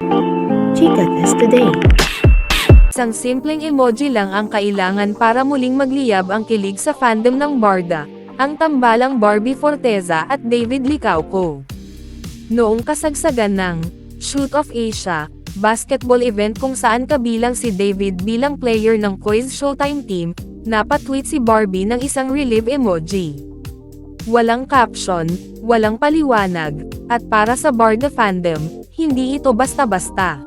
Chika Test Today. Isang simpleng emoji lang ang kailangan para muling magliyab ang kilig sa fandom ng Barda, ang tambalang Barbie Forteza at David Licauco. Noong kasagsagan ng Shoot of Asia, basketball event kung saan kabilang si David bilang player ng Quiz Showtime team, napatweet si Barbie ng isang relief emoji. Walang caption, walang paliwanag, at para sa Barda fandom, hindi ito basta-basta.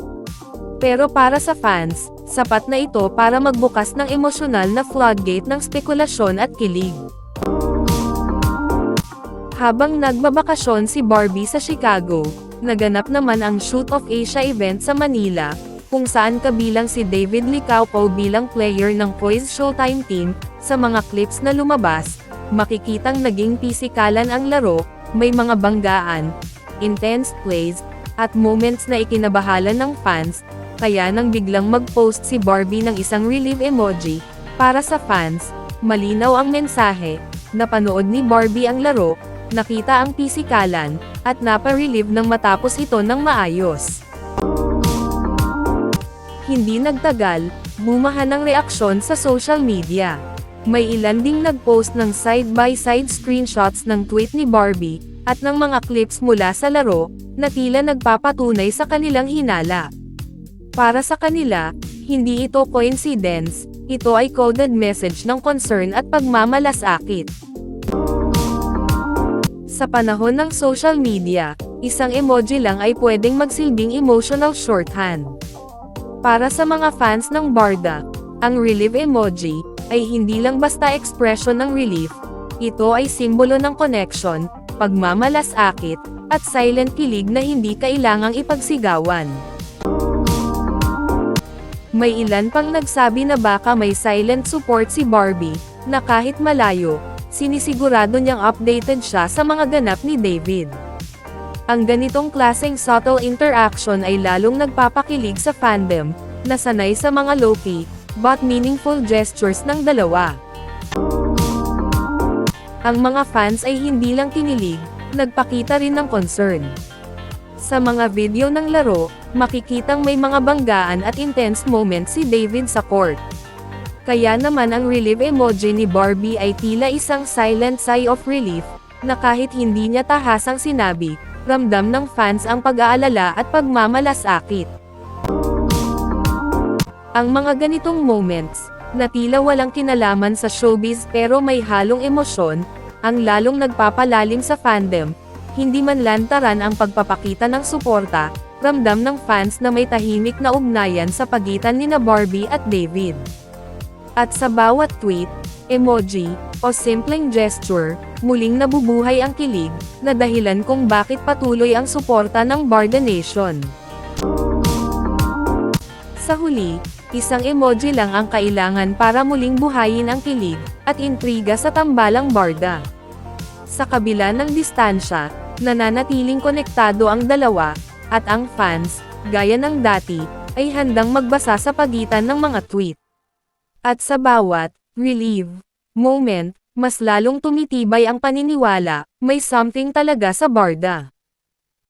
Pero para sa fans, sapat na ito para magbukas ng emosyonal na floodgate ng spekulasyon at kilig. Habang nagbabakasyon si Barbie sa Chicago, naganap naman ang Shoot of Asia event sa Manila, kung saan kabilang si David Licauco bilang player ng Quiz Showtime team, sa mga clips na lumabas, makikitang naging pisikalan ang laro, may mga banggaan, intense plays, at moments na ikinabahalan ng fans, kaya nang biglang mag-post si Barbie ng isang relief emoji, para sa fans, malinaw ang mensahe, napanood ni Barbie ang laro, nakita ang pisikalan, at napa-relieve ng matapos ito ng maayos. Hindi nagtagal, bumahan ang reaksyon sa social media. May ilan ding nag-post ng side-by-side screenshots ng tweet ni Barbie, at ng mga clips mula sa laro, na tila nagpapatunay sa kanilang hinala. Para sa kanila, hindi ito coincidence, ito ay coded message ng concern at pagmamalasakit. Sa panahon ng social media, isang emoji lang ay pwedeng magsilbing emotional shorthand. Para sa mga fans ng Barda, ang relief emoji ay hindi lang basta expression ng relief, ito ay simbolo ng connection, pagmamalasakit, at silent kilig na hindi kailangang ipagsigawan. May ilan pang nagsabi na baka may silent support si Barbie, na kahit malayo, sinisigurado niyang updated siya sa mga ganap ni David. Ang ganitong klaseng subtle interaction ay lalong nagpapakilig sa fandom, na sanay sa mga low-key, but meaningful gestures ng dalawa. Ang mga fans ay hindi lang kinilig, nagpakita rin ng concern. Sa mga video ng laro, makikitang may mga banggaan at intense moments si David sa court. Kaya naman ang relief emoji ni Barbie ay tila isang silent sigh of relief, na kahit hindi niya tahasang sinabi, ramdam ng fans ang pag-aalala at pagmamalasakit. Ang mga ganitong moments, na tila walang kinalaman sa showbiz pero may halong emosyon, ang lalong nagpapalalim sa fandom, hindi man lantaran ang pagpapakita ng suporta, ramdam ng fans na may tahimik na ugnayan sa pagitan ni na Barbie at David. At sa bawat tweet, emoji, o simpleng gesture, muling nabubuhay ang kilig, na dahilan kung bakit patuloy ang suporta ng Barda Nation. Sa huli, isang emoji lang ang kailangan para muling buhayin ang kilig, at intriga sa tambalang Barda. Sa kabila ng distansya, nananatiling konektado ang dalawa, at ang fans, gaya ng dati, ay handang magbasa sa pagitan ng mga tweet. At sa bawat relieve moment, mas lalong tumitibay ang paniniwala, may something talaga sa Barda.